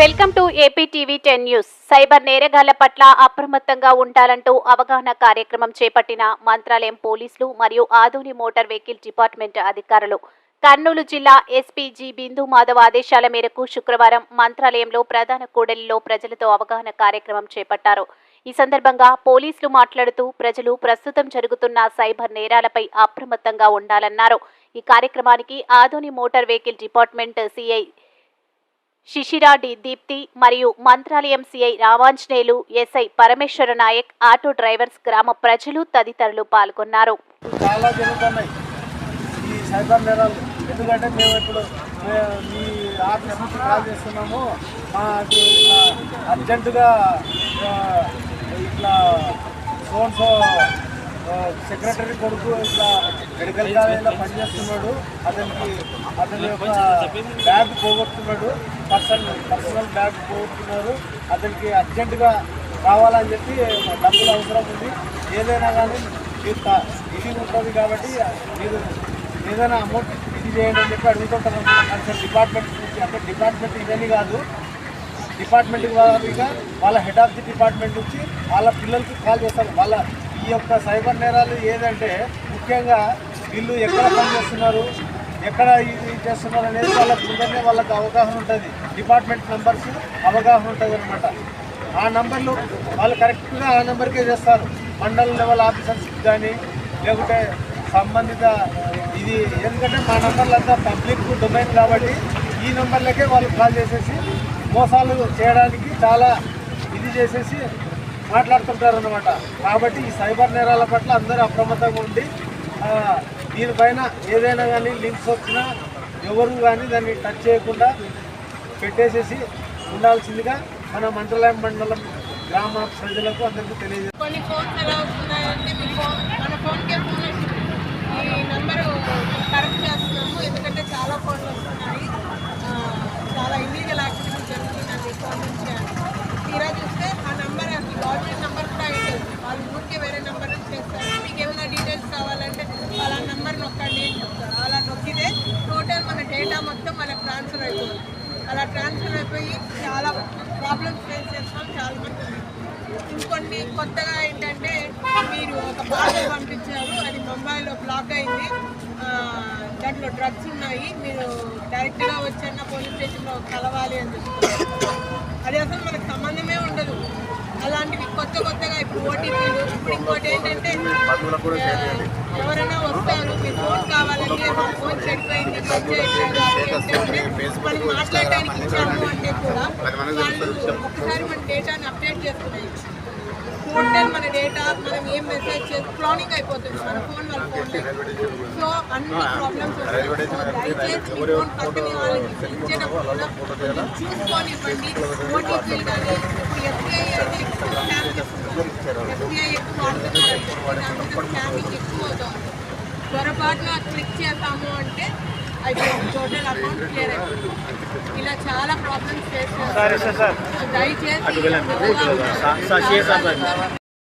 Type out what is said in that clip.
Welcome to AP TV ten news. Cyber నేరగాళ్ళ పట్ల అప్రమత్తంగా ఉండాలంటూ అవగాహన కార్యక్రమం చేపట్టిన మంత్రాలయం పోలీసులు మరియు ఆధుని మోటార్ వెహికల్ డిపార్ట్మెంట్ అధికారులు. కర్నూలు జిల్లా ఎస్పీజీ బిందు మాధవ్ ఆదేశాల మేరకు శుక్రవారం మంత్రాలయంలో ప్రధాన కూడలిలో ప్రజలతో అవగాహన కార్యక్రమం చేపట్టారు. ఈ సందర్భంగా పోలీసులు మాట్లాడుతూ ప్రజలు ప్రస్తుతం జరుగుతున్న సైబర్ నేరాలపై అప్రమత్తంగా ఉండాలన్నారు. ఈ కార్యక్రమానికి Adoni motor vehicle department CI శిశిరాడి Deepti మరియు Mantralayam CI Ramanjaneyulu SI Parameshwara Naik auto drivers గ్రామ ప్రజలు తదితరులు పాల్గొన్నారు. చాలా జరుగుతున్నాయి. ఈ సైబర్ నేరాలు. ఎందుకంటే మేము ఇప్పుడు మీ ఆఫీస్ కాల్ చేస్తున్నాము. మాకు అర్జెంటుగా ఇట్లా ఫోన్ సో సెక్రటరీ కొడుకు ఇట్లా మెడికల్ కాలేజీలో పనిచేస్తున్నాడు. అతనికి అతని యొక్క బ్యాగ్ పోగొట్టుకున్నాడు. పర్సనల్ పర్సనల్ బ్యాగ్ పోగొట్టుకున్నారు. అతనికి అర్జెంటుగా కావాలని చెప్పి డబ్బులు అవసరం ఉంది. ఏదైనా కానీ మీరు ఇది ఉంటుంది కాబట్టి మీరు ఏదైనా అమౌంట్ ఇది చేయండి అని చెప్పి అడుగుతుంటారు. డిపార్ట్మెంట్ నుంచి అంటే డిపార్ట్మెంట్ ఇదని కాదు. డిపార్ట్మెంట్ వారిగా వాళ్ళ హెడ్ ఆఫ్ ది డిపార్ట్మెంట్ నుంచి వాళ్ళ పిల్లలకి కాల్ చేస్తారు. వాళ్ళ ఈ యొక్క సైబర్ నేరాలు ఏదంటే ముఖ్యంగా వీళ్ళు ఎక్కడ పనిచేస్తున్నారు ఎక్కడ ఇది చేస్తున్నారు అనేది వాళ్ళకి ముందరనే వాళ్ళకి అవగాహన ఉంటుంది. డిపార్ట్మెంట్ నెంబర్స్ అవగాహన ఉంటుంది అనమాట ఆ నెంబర్లు వాళ్ళు కరెక్ట్గా ఆ నెంబర్కే చేస్తారు. మండల్ లెవెల్ ఆఫీసర్స్ కానీ లేకుంటే సంబంధిత ఇది ఎందుకంటే మా నెంబర్లంతా పబ్లిక్ డొమైన్ కాబట్టి ఈ నెంబర్లకే వాళ్ళు కాల్ చేసేసి మోసాలు చేయడానికి చాలా ఇది చేసేసి మాట్లాడుతుంటారనమాట కాబట్టి ఈ సైబర్ నేరాల పట్ల అందరూ అప్రమత్తంగా ఉండి దీనిపైన ఏదైనా కానీ లింక్స్ వచ్చినా ఎవరు కానీ దాన్ని టచ్ చేయకుండా పెట్టేసేసి ఉండాల్సిందిగా మన మంత్రాలయం మండలం గ్రామ ప్రజలకు అందరికీ తెలియజేస్తాం కొన్ని ఫోన్స్ ఎలా వస్తున్నాయంటే మీ ఫోన్ మన ఫోన్కే ఫోన్ ఈ నెంబరు కరెక్ట్ చేస్తున్నాము ఎందుకంటే చాలా ఫోన్లు వస్తున్నాయి ఆ, చాలా ఇల్లీగల్ యాక్టివిటీ జరుగుతుంది మీ ఫోన్ నుంచి అని తీరా చూస్తే ఆ నెంబర్ అసలు గవర్నమెంట్ నెంబర్ కూడా అయ్యింది వాళ్ళు ఊరికే వేరే నెంబర్ నుంచి చేస్తారు మీకు ఏమైనా డీటెయిల్స్ కావాలంటే వాళ్ళ నెంబర్ నొక్కండి అని చెప్తారు. అలా నొక్కితే టోటల్ మన డేటా మొత్తం మనకు ట్రాన్స్ఫర్ అయిపోతుంది అలా ట్రాన్స్ఫర్ అయిపోయి చాలా ప్రాబ్లమ్స్ ఫేస్ చేస్తాం చాలా మంది ఇంకొన్ని కొత్తగా ఏంటంటే మీరు ఒక పార్సల్ పంపించారు అది ముంబైలో బ్లాక్ అయింది. దాంట్లో డ్రగ్స్ ఉన్నాయి మీరు డైరెక్ట్గా వచ్చన్న పోలీస్ స్టేషన్లో కలవాలి అని చెప్తున్నారు. అది అసలు మనకు ఓటీపీలు ఇప్పుడు ఇంకోటి ఏంటంటే ఎవరైనా వస్తారు మీ ఫోన్ కావాలంటే మా ఫోన్ చెడిపోయింది మనం మాట్లాడడానికి ఇచ్చాము అంటే కూడా ఒకసారి మన డేటాని అప్డేట్ చేసుకున్నాయి టోటల్ మన డేటా మనం ఏం మెసేజ్ చేసి క్లోనింగ్ అయిపోతుంది మన ఫోన్ వాళ్ళ సో అన్ని ప్రాబ్లమ్స్ వస్తాయి. దయచేసి మీ ఫోన్ పక్కన వాళ్ళకి ఇచ్చేటప్పుడు చూసుకొని ఇవ్వండి ఓటీపీలు కానీ ఇప్పుడు ఎస్బీఐ అయితే ఎక్కువ స్కామ్ చేస్తున్నారు. ఎస్బీఐ ఎక్కువ వాడుతున్నారు. స్కామింగ్ ఎక్కువ అవుతుంది. పొరపాటున క్లిక్ చేస్తాము అంటే అయిపోయింది టోటల్ అకౌంట్ క్లియర్ అయిపోతుంది ఇలా చాలా ప్రాబ్లమ్స్ ఫేస్ చేస్తారు దయచేసి